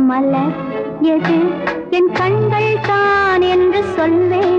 மலர் எது? என் கண்கள் தான் என்று சொல்வேனடி